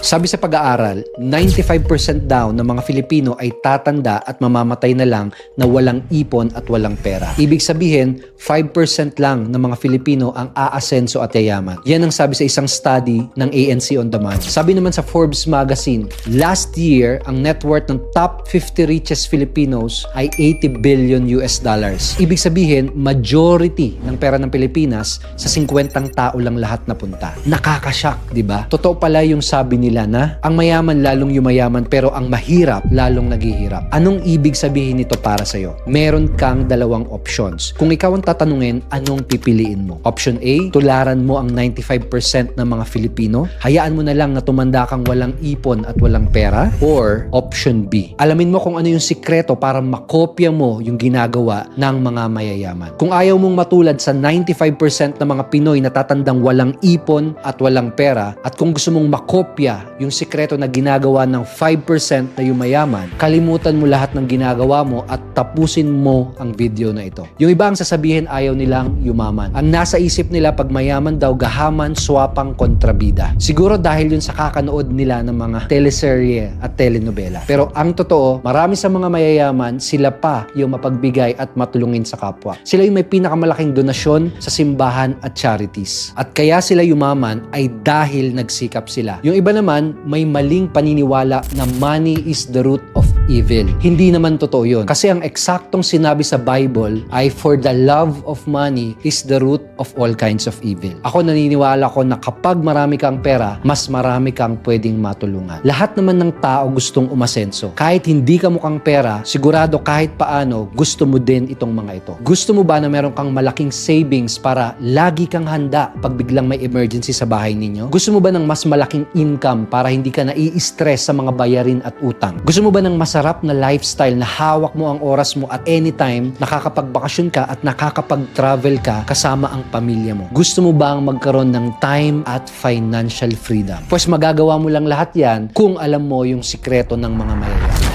Sabi sa pag-aaral, 95% daw ng mga Filipino ay tatanda at mamamatay na lang na walang ipon at walang pera. Ibig sabihin, 5% lang ng mga Filipino ang aasenso at yayaman. Yan ang sabi sa isang study ng ANC On Demand. Sabi naman sa Forbes magazine, last year, ang net worth ng top 50 richest Filipinos ay 80 billion US dollars. Ibig sabihin, majority ng pera ng Pilipinas sa 50 tao lang lahat napunta. Nakakashock, di ba? Totoo pala yung sabi nila na ang mayaman lalong yumayaman pero ang mahirap lalong naghihirap. Anong ibig sabihin nito para sa'yo? Meron kang dalawang options. Kung ikaw ang tatanungin, anong pipiliin mo? Option A, tularan mo ang 95% ng mga Filipino. Hayaan mo na lang na tumanda kang walang ipon at walang pera. Or option B, alamin mo kung ano yung sikreto para makopya mo yung ginagawa ng mga mayayaman. Kung ayaw mong matulad sa 95% ng mga Pinoy na tatandang walang ipon at walang pera at kung gusto mong makopya yung sikreto na ginagawa ng 5% na yumayaman, kalimutan mo lahat ng ginagawa mo at tapusin mo ang video na ito. Yung iba ang sasabihin ayaw nilang yumaman. Ang nasa isip nila pag mayaman daw gahaman, swapang, kontrabida. Siguro dahil yun sa kakanood nila ng mga teleserye at telenovela. Pero ang totoo, marami sa mga mayayaman, sila pa yung mapagbigay at matulungin sa kapwa. Sila yung may pinakamalaking donasyon sa simbahan at charities. At kaya sila yumaman ay dahil nagsikap sila. Yung iba naman, may maling paniniwala na money is the root evil. Hindi naman totoo yun. Kasi ang eksaktong sinabi sa Bible ay for the love of money is the root of all kinds of evil. Ako naniniwala ko na kapag marami kang pera, mas marami kang pwedeng matulungan. Lahat naman ng tao gustong umasenso. Kahit hindi ka mukhang pera, sigurado kahit paano gusto mo din itong mga ito. Gusto mo ba na meron kang malaking savings para lagi kang handa pag biglang may emergency sa bahay ninyo? Gusto mo ba ng mas malaking income para hindi ka nai-stress sa mga bayarin at utang? Gusto mo ba ng masarap na lifestyle na hawak mo ang oras mo at anytime nakakapagbakasyon ka at nakakapag-travel ka kasama ang pamilya mo? Gusto mo ba ang magkaroon ng time at financial freedom? Pues magagawa mo lang lahat yan kung alam mo yung sikreto ng mga mayayaman.